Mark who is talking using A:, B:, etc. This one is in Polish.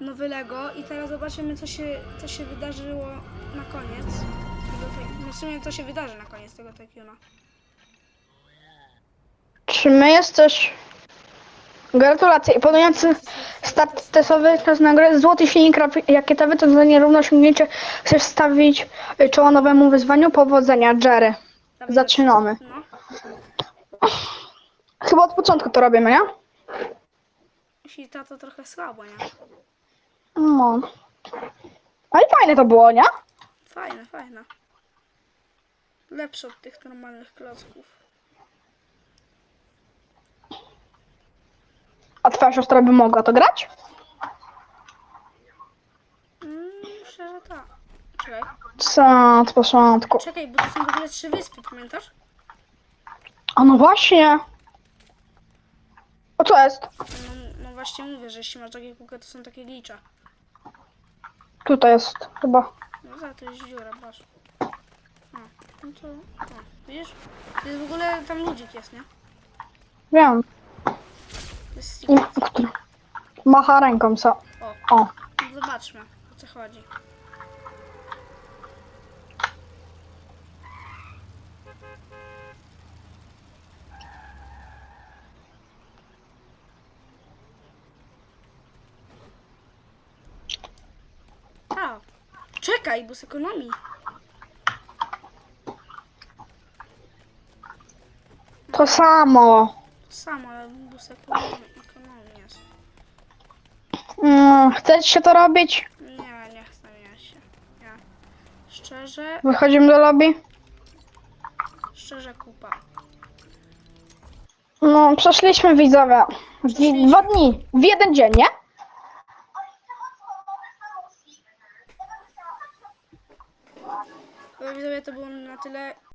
A: nowy Lego i teraz zobaczymy, co się, co się wydarzyło na koniec. No w sumie, co się wydarzy na koniec tego Tycoona.
B: Czy my jesteś... Gratulacje. I Planujący start testowy czas na grę Złoty silnik rakietowy to zadanie równo osiągnięcie. Chcesz stawić y, czoło nowemu wyzwaniu? Powodzenia, Jerry. Zaczynamy.
A: No,
B: Chyba od początku to robimy, nie?
A: jeśli ta to trochę słabo, nie?
B: No. Ale fajne to było, nie?
A: Fajne, fajne. Lepsze od tych normalnych klocków.
B: A twoja siostra by mogła to grać?
A: Mm, myślę, że tak. Czekaj.
B: Co, od początku.
A: Czekaj, bo to są w ogóle trzy wyspy, pamiętasz?
B: A no właśnie. O co jest?
A: No, no właśnie mówię, że jeśli masz takie kółka, to są takie glicze.
B: Tutaj jest chyba.
A: No za to jest dziura, patrz. O, no to... O, widzisz? To jest w ogóle tam ludzik jest, nie?
B: Wiem.
A: To jest secret.
B: macha ręką, co?
A: O,
B: O.
A: no zobaczmy, o co chodzi. A, czekaj, bo z ekonomii.
B: To samo.
A: To samo, ale bus ekonomii, ekonomii jest.
B: Mm, chcecie to robić?
A: Nie, nie chcę ja się. Ja. Szczerze,
B: Wychodzimy do lobby?
A: szczerze kupa.
B: No, przeszliśmy widzowie. W dwa dni. W jeden dzień, nie?
A: Widzowie, to było na tyle.